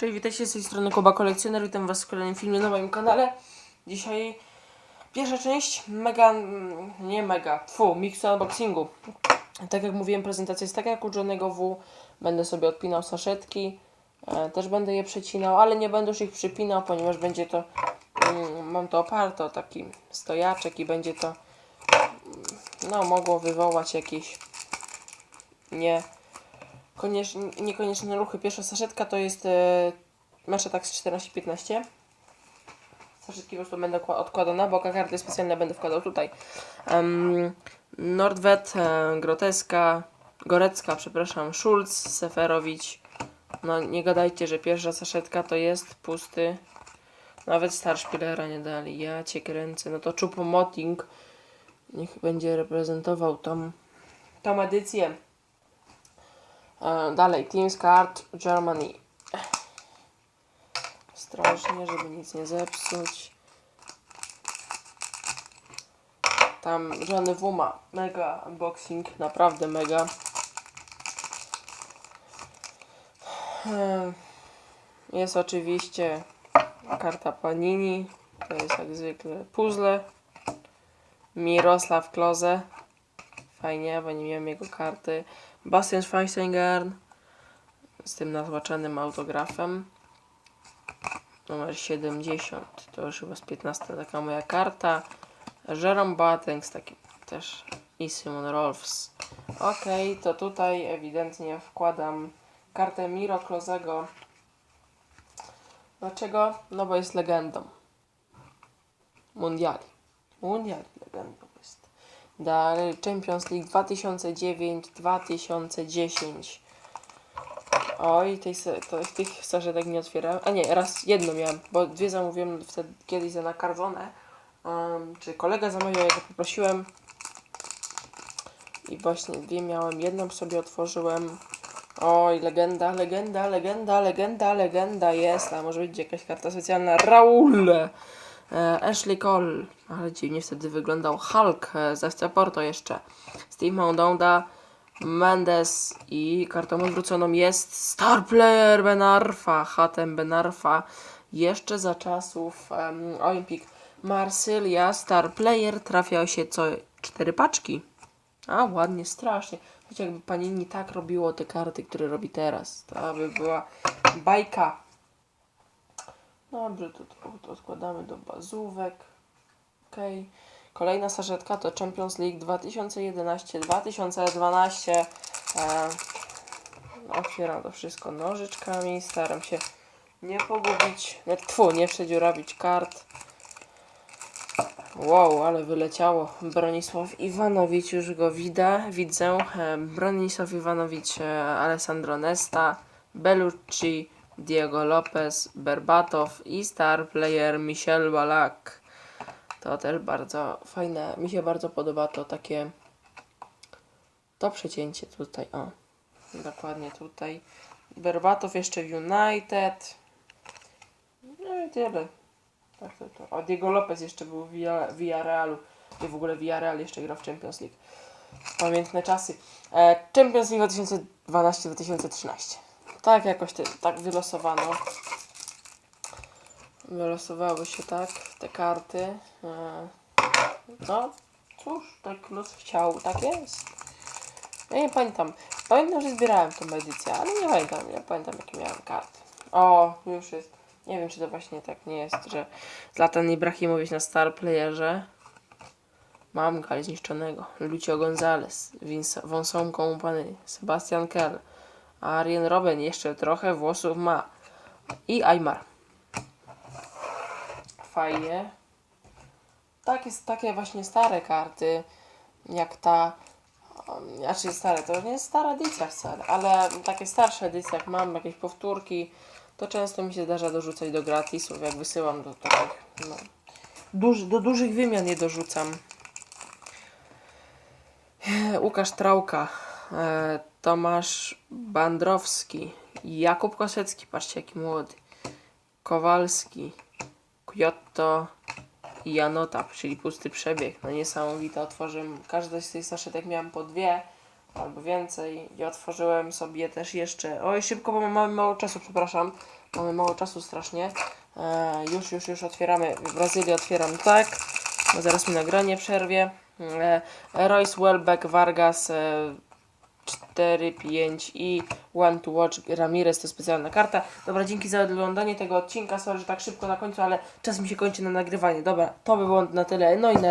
Cześć, witajcie z tej strony Kuba Kolekcjoner, witam was w kolejnym filmie na moim kanale. Dzisiaj pierwsza część mega, mm, nie mega, fu, mixu unboxingu. Tak jak mówiłem, prezentacja jest taka jak u Johnnego W. Będę sobie odpinał saszetki, e, też będę je przecinał, ale nie będę już ich przypinał, ponieważ będzie to, mm, mam to oparte o taki stojaczek i będzie to, mm, no, mogło wywołać jakieś nie koniecznie, niekonieczne ruchy. Pierwsza saszetka to jest e, Meshetax 14-15. Saszetki po prostu będę odkładane, bo karty specjalne będę wkładał tutaj. Um, Nordwet, e, Groteska, Gorecka, przepraszam, Schulz, Seferowicz. No nie gadajcie, że pierwsza saszetka to jest pusty. Nawet Starspillera nie dali. Ja cię kręcę. No to Chupomoting niech będzie reprezentował tą, tą edycję. E, dalej, Teams Card Germany. Ostrożnie, żeby nic nie zepsuć. Tam Johnny Wuma, mega unboxing, naprawdę mega. E, Jest oczywiście karta Panini, to jest jak zwykle puzzle. Mirosław Kloze, fajnie, bo nie miałem jego karty. Bastian Schweinsteiger z tym nazłaczanym autografem. Numer 70. To już chyba z 15 taka moja karta. Jerome Boateng z takim też i Simon Rolfs. Ok, to tutaj ewidentnie wkładam kartę Miro Klozego. Dlaczego? No bo jest legendą. Mundiali. Mundiali legendą. Dalej Champions League 2009-2010. Oj, tej, to, tych saszetek nie otwierałem. A nie, raz jedno miałem, bo dwie zamówiłem wtedy kiedyś za nakarżone. Um, czy kolega zamawiał, ja poprosiłem. I właśnie dwie miałem. Jedną sobie otworzyłem. Oj, legenda, legenda, legenda, legenda, legenda jest. A może być jakaś karta specjalna. Raul! E, Ashley Cole, ale dziwnie wtedy wyglądał. Hulk z FC Porto jeszcze. Steve Mondonda, Mendes i kartą odwróconą jest Star Player Benarfa, Hatem Benarfa. Jeszcze za czasów um, Olympic Marsylia Star Player trafiał się co cztery paczki. A, ładnie, strasznie. Choć jakby Panini tak robiło te karty, które robi teraz. To by była bajka. Dobrze, to, to, składamy do bazówek. Okej. Kolejna saszetka to Champions League 2011-2012. E, otwieram to wszystko nożyczkami. Staram się nie pogubić. Nie, tfu, nie przedziurawić kart. Wow, ale wyleciało. Bronisław Iwanowicz, już go widzę. Widzę. E, Bronisław Iwanowicz, e, Alessandro Nesta, Bellucci, Diego Lopez, Berbatow i star player Michel Balak. To też bardzo fajne. Mi się bardzo podoba to takie to przecięcie tutaj. O, dokładnie tutaj. Berbatow jeszcze w United. No i tyle. Tak, to, to. O, Diego Lopez jeszcze był w Villa- Villarrealu. I w ogóle Villarreal jeszcze grał w Champions League. Pamiętne czasy. E, Champions League 2012-2013. Tak jakoś te, tak wylosowano. Wylosowały się tak te karty. E, no, cóż, tak los chciał, tak jest. Ja nie pamiętam. Pamiętam, że zbierałem tą edycję, ale nie pamiętam, nie pamiętam jakie miałem karty. O, już jest. Nie wiem, czy to właśnie tak nie jest, że Zlatan Ibrahimowicz na Star Playerze. Mam gali zniszczonego. Lucio Gonzalez, Wąsą Kompany, Sebastian Kell, Arjen Robben jeszcze trochę włosów ma. I Aymar. Fajnie. Tak jest, takie właśnie stare karty, jak ta, znaczy stare, to nie jest stara edycja wcale, ale takie starsze edycje, jak mam jakieś powtórki, to często mi się zdarza dorzucać do gratisów, jak wysyłam do takich, no, do dużych wymian je dorzucam. Łukasz Trałka, e, Tomasz Bandrowski, Jakub Kosecki, patrzcie jaki młody, Kowalski, Kyoto i Janota, czyli pusty przebieg. No niesamowite, otworzyłem, każdy z tych saszetek miałem po dwie, albo więcej. I otworzyłem sobie też jeszcze. Oj, szybko, bo mamy mało czasu, przepraszam. Mamy mało czasu strasznie. E, już, już, już otwieramy. Brazylię otwieram tak. Bo zaraz mi nagranie przerwie. E, Royce Welbeck Vargas e, 4, 5 i One to Watch Ramirez to specjalna karta. Dobra, dzięki za oglądanie tego odcinka. Sorry, że tak szybko na końcu, ale czas mi się kończy na nagrywanie. Dobra, to by było na tyle. No i na razie.